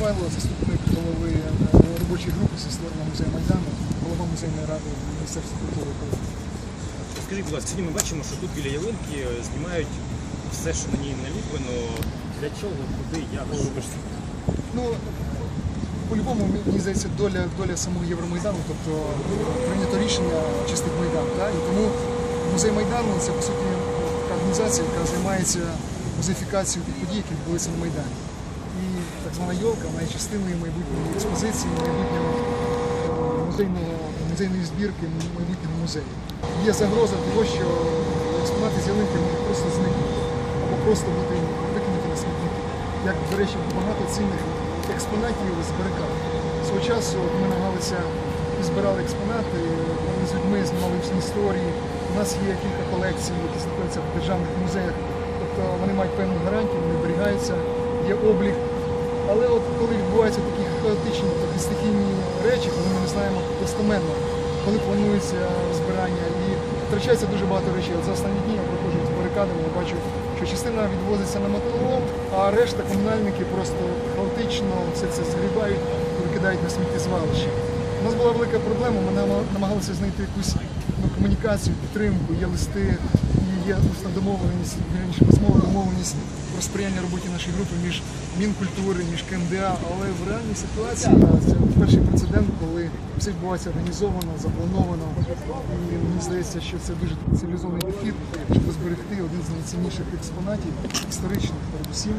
Шувайло, заступник голови е, робочої групи зі створення музею Майдану, голова музейної ради Міністерства культури України. Скажіть, будь ласка, сьогодні ми бачимо, що тут біля ялинки е, знімають все, що на ній наліплено. Для чого, куди, як? Ну, по-любому, мені здається, доля, доля самого Євромайдану, тобто прийнято рішення очистити Майдан. Так? І тому музей Майдану це по суті організація, яка займається музеїфікацією тих подій, які відбулися на Майдані. І так звана йолка вона частиною майбутньої експозиції, майбутнього е, музейного, музейної збірки, майбутнього музею. Є загроза того, що експонати з ялинки можуть просто зникнути або просто бути викинуті на смітники. Як, до речі, багато цінних експонатів зберегали. Свого часу ми намагалися і збирали експонати, ми з людьми знімали їхні історії. У нас є кілька колекцій, які знаходяться в державних музеях. Тобто вони мають певну гарантію, вони зберігаються, є облік. Але от коли відбуваються такі хаотичні такі стихійні речі, коли ми не знаємо достеменно, коли планується збирання і втрачається дуже багато речей. От за останні дні я проходжу з барикадами, я бачу, що частина відвозиться на мотолом, а решта комунальники просто хаотично все це згрібають і викидають на сміттєзвалище. У нас була велика проблема, ми нама- намагалися знайти якусь ну, комунікацію, підтримку, є листи, є усна домовленість, письмова домовленість про сприяння роботі нашої групи між Мінкультури, між КМДА, але в реальній ситуації це перший прецедент, коли все відбувається організовано, заплановано. І мені здається, що це дуже цивілізований підхід, щоб зберегти один з найцінніших експонатів, історичних, передусім,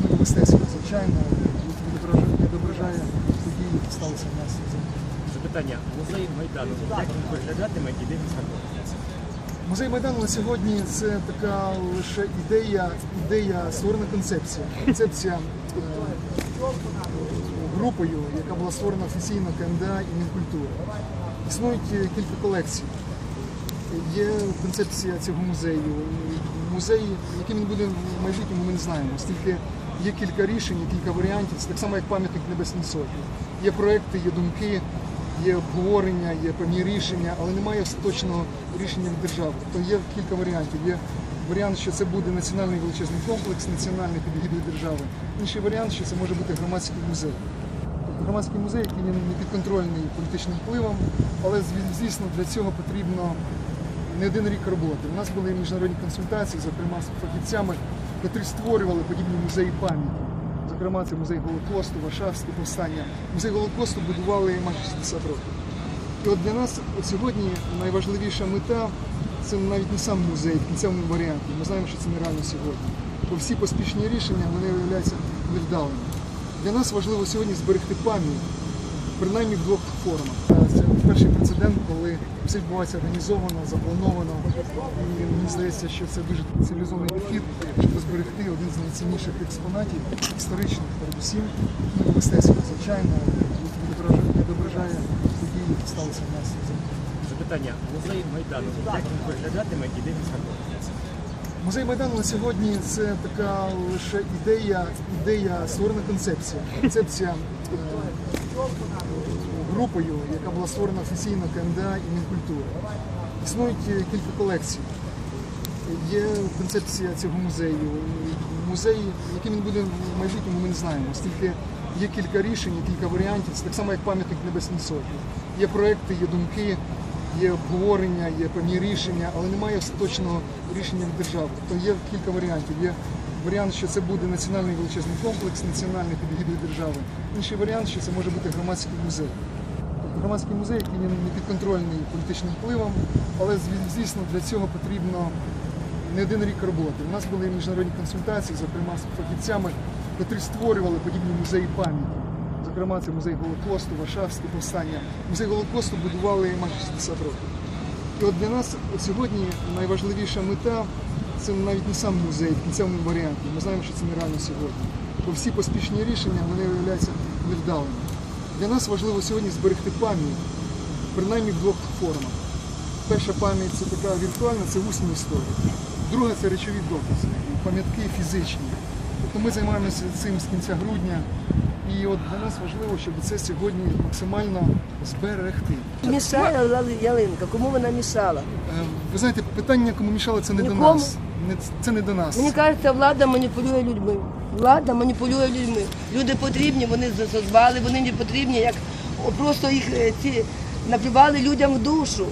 ну мистецьких, звичайно, відображає, події, які сталися в нас. Запитання. Музей Майдану. Як він виглядатиме і де? Музей Майдану на сьогодні це така лише ідея, ідея створена концепція. Концепція е, групою, яка була створена офіційно КМДА і Мінкультури. Існують е, кілька колекцій. Є концепція цього музею. Музей, яким він буде в майбутньому, ми не знаємо. Оскільки є кілька рішень, кілька варіантів. Це так само, як пам'ятник Небесній Сотні. Є проекти, є думки, є обговорення, є певні рішення, але немає остаточного рішення від держави. Тобто є кілька варіантів. Є варіант, що це буде національний величезний комплекс, національний під держави. Інший варіант, що це може бути громадський музей. Тобто громадський музей, який не підконтрольний політичним впливом, але звісно для цього потрібно не один рік роботи. У нас були міжнародні консультації, зокрема з фахівцями, котрі створювали подібні музеї пам'яті. Зокрема, це музей Голокосту, Варшавське повстання. Музей Голокосту будували майже 60 років. І от для нас сьогодні найважливіша мета це навіть не сам музей в кінцевому варіанті. Ми знаємо, що це нереально сьогодні. Бо всі поспішні рішення вони виявляються невдалими. Для нас важливо сьогодні зберегти пам'ять, принаймні в двох формах. Перший прецедент, коли все відбувається організовано, заплановано. І мені здається, що це дуже цивілізований підхід, щоб зберегти один з найцінніших експонатів, історичних передусім, ну і мистецьких, звичайно, відображає, відображає події, які сталися в нас. Запитання. Музей Майдану. Як він виглядатиме і де він знаходиться? Музей Майдану на сьогодні це така лише ідея, ідея створена концепція. Концепція е, групою, яка була створена офіційно КМДА і Мінкультури. Існують е, кілька колекцій. Є концепція цього музею. Музей, яким він буде в майбутньому, ми не знаємо, оскільки є кілька рішень, кілька варіантів. Це так само, як пам'ятник Небесній Сотні. Є проекти, є думки, є обговорення, є певні рішення, але немає остаточного рішення від держави. Тобто є кілька варіантів. Є варіант, що це буде національний величезний комплекс, національний під егідою держави. Інший варіант, що це може бути громадський музей. Громадський музей, який не підконтрольний політичним впливом, але звісно для цього потрібно не один рік роботи. У нас були міжнародні консультації, зокрема з фахівцями, котрі створювали подібні музеї пам'яті. Зокрема, це музей Голокосту, Варшавське повстання. Музей Голокосту будували майже 60 років. І от для нас сьогодні найважливіша мета це навіть не сам музей в кінцевому варіанті. Ми знаємо, що це нереально сьогодні. Бо всі поспішні рішення вони виявляються невдалими. Для нас важливо сьогодні зберегти пам'ять, принаймні в двох формах. Перша пам'ять це така віртуальна, це усні історії. Друга це речові докази, пам'ятки фізичні. Тобто ми займаємося цим з кінця грудня. І от для нас важливо, щоб це сьогодні максимально зберегти. Мішала ялинка, кому вона мішала? Е, Ви знаєте, питання, кому мішало, це не до нас. Це не до нас. Мені кажеться, влада маніпулює людьми. Влада маніпулює людьми. Люди потрібні, вони зазвали, вони не потрібні, як просто їх е, ці наплювали людям в душу.